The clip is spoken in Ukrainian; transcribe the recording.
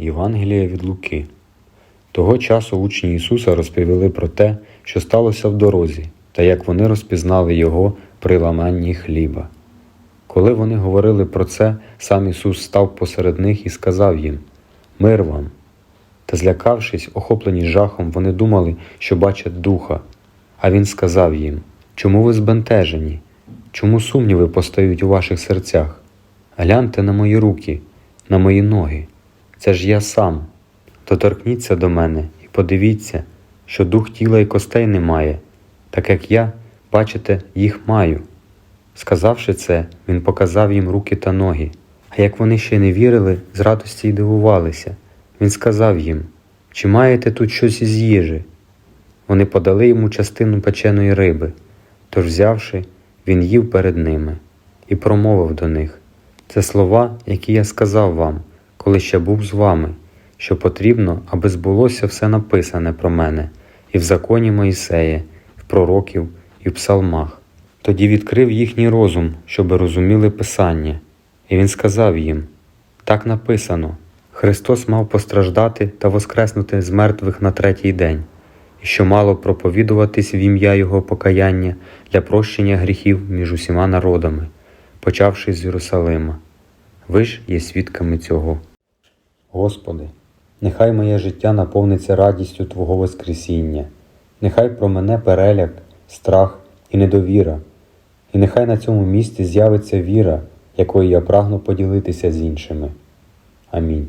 Євангелія від Луки. Того часу учні Ісуса розповіли про те, що сталося в дорозі, та як вони розпізнали Його при ламанні хліба. Коли вони говорили про це, сам Ісус став посеред них і сказав їм Мир вам. Та злякавшись, охоплені жахом, вони думали, що бачать духа. А він сказав їм Чому ви збентежені? Чому сумніви постають у ваших серцях? Гляньте на мої руки, на мої ноги. Це ж я сам. Доторкніться до мене і подивіться, що дух тіла і костей немає, так як я, бачите, їх маю. Сказавши це, він показав їм руки та ноги. А як вони ще не вірили, з радості й дивувалися. Він сказав їм: Чи маєте тут щось із їжі? Вони подали йому частину печеної риби, тож, взявши, він їв перед ними і промовив до них це слова, які я сказав вам, коли ще був з вами, що потрібно, аби збулося все написане про мене і в законі Моїсея, в пророків, і в псалмах. Тоді відкрив їхній розум, щоби розуміли Писання, і він сказав їм: так написано: Христос мав постраждати та воскреснути з мертвих на третій день, і що мало проповідуватись в ім'я Його покаяння для прощення гріхів між усіма народами, почавши з Єрусалима. Ви ж є свідками цього. Господи, нехай моє життя наповниться радістю Твого Воскресіння, нехай про мене переляк, страх і недовіра, і нехай на цьому місці з'явиться віра, якою я прагну поділитися з іншими. Амінь.